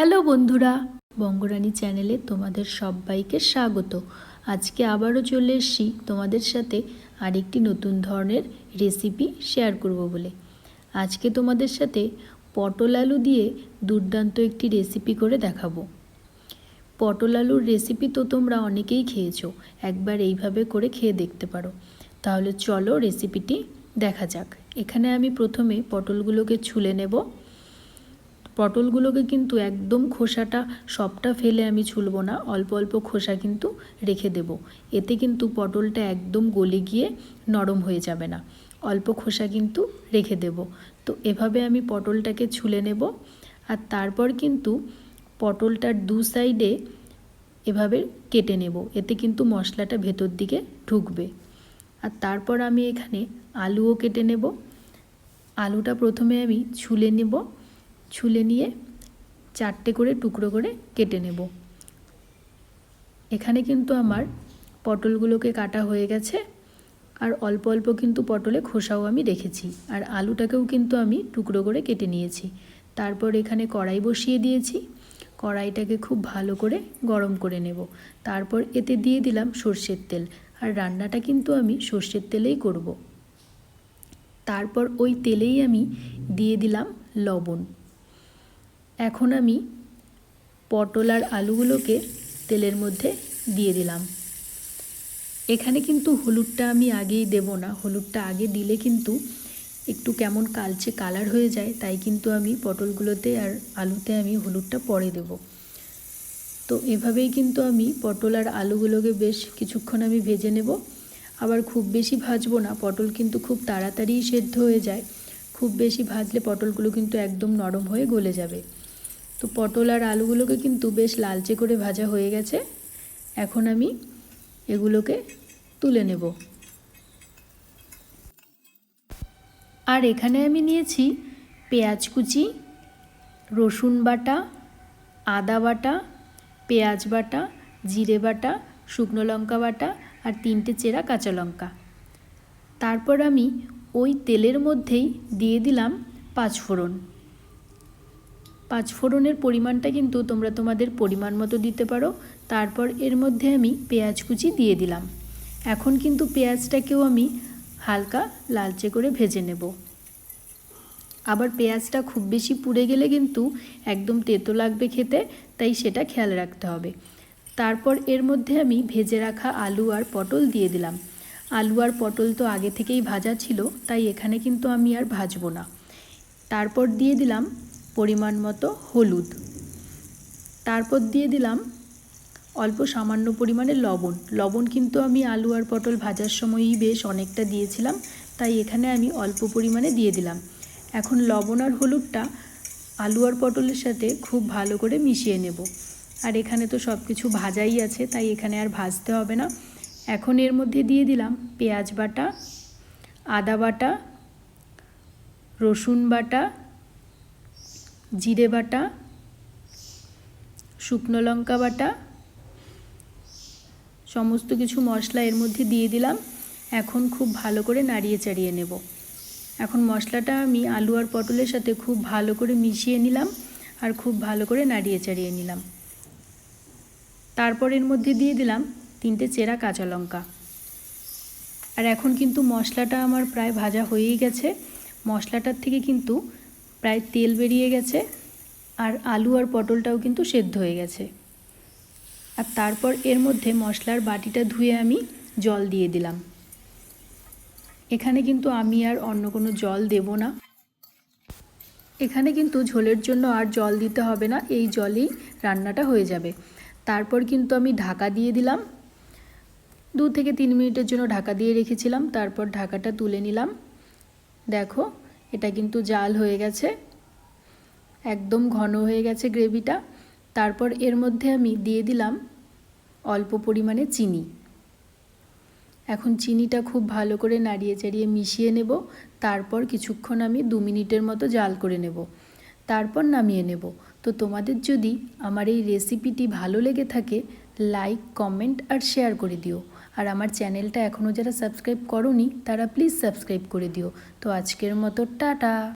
Hello বন্ধুরা, বঙ্গরানী চ্যানেলে তোমাদের সবাইকে স্বাগত। আজকে আবারও চলে এসেছি তোমাদের সাথে আরেকটি নতুন ধরনের রেসিপি শেয়ার করব বলে। আজকে তোমাদের সাথে পটল আলু দিয়ে দুর্দান্ত একটি রেসিপি করে দেখাবো। পটল আলুর রেসিপি তো তোমরা অনেকেই খেয়েছো, একবার এইভাবে করে খেয়ে দেখতে পারো। তাহলে চলো রেসিপিটি দেখা যাক। এখানে আমি প্রথমে পটলগুলোকে ছুলে নেব। পটলগুলোকে কিন্তু একদম খোসাটা, সবটা ফেলে আমি ছুলব না, অল্প অল্প খোসা কিন্তু রেখে দেব। এতে কিন্তু পটলটা একদম গলে গিয়ে নরম হয়ে যাবে না। অল্প খোসা কিন্তু রেখে দেব। তো এভাবে আমি পটলটাকে ছুলে নেব। আর তারপর কিন্তু পটলটার দু সাইডে এভাবে কেটে নেব। এতে কিন্তু মশলাটা ভেতর দিকে ঢুকবে। আর তারপর আমি এখানে আলুও কেটে নেব। আলুটা প্রথমে আমি ছুলে নেব। ছুলে নিয়ে চারটে করে টুকরো করে কেটে নেব। এখানে কিন্তু আমার পটলগুলোকে কাটা হয়ে গেছে আর অল্প অল্প কিন্তু পটলে খোসাও আমি রেখেছি আর আলুটাকেও কিন্তু আমি টুকরো করে কেটে নিয়েছি। তারপর এখানে কড়াই বসিয়ে দিয়েছি। কড়াইটাকে খুব ভালো করে গরম করে নেব। তারপর এতে দিয়ে দিলাম সর্ষের তেল আর রান্নাটা কিন্তু আমি সর্ষের তেলেই করব। তারপর ওই তেলেই আমি দিয়ে দিলাম লবণ। এখন আমি পটল আর আলুগুলোকে তেলের মধ্যে দিয়ে দিলাম। এখানে কিন্তু হলুদটা আমি আগেই দেব না। হলুদটা আগে দিলে কিন্তু একটু কেমন কালচে কালার হয়ে যায়, তাই কিন্তু আমি পটলগুলোতে আর আলুতে আমি হলুদটা পরে দেব। তো এভাবেই কিন্তু আমি পটল আর আলুগুলোকে বেশ কিছুক্ষণ আমি ভেজে নেব। আবার খুব বেশি ভাজবো না, পটল কিন্তু খুব তাড়াতাড়ি সেদ্ধ হয়ে যায়। খুব বেশি ভাজলে পটলগুলো কিন্তু একদম নরম হয়ে গলে যাবে। তো পটল আর আলুগুলোকে কিন্তু বেশ লালচে করে ভাজা হয়ে গেছে। এখন আমি এগুলোকে তুলে নেব। আর এখানে আমি নিয়েছি পেঁয়াজ কুচি, রসুন বাটা, আদা বাটা, পেঁয়াজ বাটা, জিরে বাটা, শুকনো লঙ্কা বাটা আর তিনটে চেরা কাঁচা লঙ্কা। তারপর আমি ওই তেলের মধ্যেই দিয়ে দিলাম পাঁচফোড়ন। পাঁচফোড়নের পরিমাণটা কিন্তু তোমরা তোমাদের পরিমাণ মতো দিতে পারো। তারপর এর মধ্যে আমি পেঁয়াজ কুচি দিয়ে দিলাম। এখন কিন্তু পেঁয়াজটাকেও আমি হালকা লালচে করে ভেজে নেব। আবার পেঁয়াজটা খুব বেশি পুড়ে গেলে কিন্তু একদম তেতো লাগবে খেতে, তাই সেটা খেয়াল রাখতে হবে। তারপর এর মধ্যে আমি ভেজে রাখা আলু আর পটল দিয়ে দিলাম। আলু আর পটল তো আগে থেকেই ভাজা ছিল, তাই এখানে কিন্তু আমি আর ভাজবো না। তারপর দিয়ে দিলাম পরিমাণ মতো হলুদ। তারপর দিয়ে দিলাম অল্প সামান্য পরিমাণে লবণ। লবণ কিন্তু আমি আলু আর পটল ভাজার সময়ই বেশ অনেকটা দিয়েছিলাম, তাই এখানে আমি অল্প পরিমাণে দিয়ে দিলাম। এখন লবণ আর হলুদটা আলু আর পটলের সাথে খুব ভালো করে মিশিয়ে নেব। আর এখানে তো সব কিছু ভাজাই আছে, তাই এখানে আর ভাজতে হবে না। এখন এর মধ্যে দিয়ে দিলাম পেঁয়াজ বাটা, আদা বাটা, রসুন বাটা জিরে বাটা, শুকনো লঙ্কা বাটা, সমস্ত কিছু মশলা এর মধ্যে দিয়ে দিলাম। এখন খুব ভালো করে নাড়িয়ে চাড়িয়ে নেব। এখন মশলাটা আমি আলু আর পটলের সাথে খুব ভালো করে মিশিয়ে নিলাম আর খুব ভালো করে নাড়িয়ে চাড়িয়ে নিলাম। তারপর এর মধ্যে দিয়ে দিলাম তিনটে চেরা কাঁচা লঙ্কা। আর এখন কিন্তু মশলাটা আমার প্রায় ভাজা হয়েই গেছে। মশলাটার থেকে কিন্তু প্রায় তেল বেরিয়ে গেছে আর আলু আর পটলটাও কিন্তু সেদ্ধ হয়ে গেছে। আর তারপর এর মধ্যে মশলার বাটিটা ধুয়ে আমি জল দিয়ে দিলাম। এখানে কিন্তু আমি আর অন্য কোনো জল দেব না। এখানে কিন্তু ঝোলের জন্য আর জল দিতে হবে না, এই জলেই রান্নাটা হয়ে যাবে। তারপর কিন্তু আমি ঢাকা দিয়ে দিলাম। দু থেকে তিন মিনিটের জন্য ঢাকা দিয়ে রেখেছিলাম, তারপর ঢাকাটা তুলে নিলাম। দেখো এটা কিন্তু জাল হয়ে গেছে। একদম ঘন হয়ে গেছে গ্রেভিটা। তারপর এর মধ্যে আমি দিয়ে দিলাম অল্প পরিমাণে চিনি। এখন চিনিটা খুব ভালো করে নাড়িয়ে চাড়িয়ে মিশিয়ে নেব। তারপর কিছুক্ষণ আমি দু মিনিটের মতো জাল করে নেব। তারপর নামিয়ে নেব। তো তোমাদের যদি আমার এই রেসিপিটি ভালো লেগে থাকে লাইক কমেন্ট আর শেয়ার করে দিও। আর আমার চ্যানেলটা এখনও যারা সাবস্ক্রাইব করনি, তারা প্লিজ সাবস্ক্রাইব করে দিও। তো আজকের মতো, টাটা!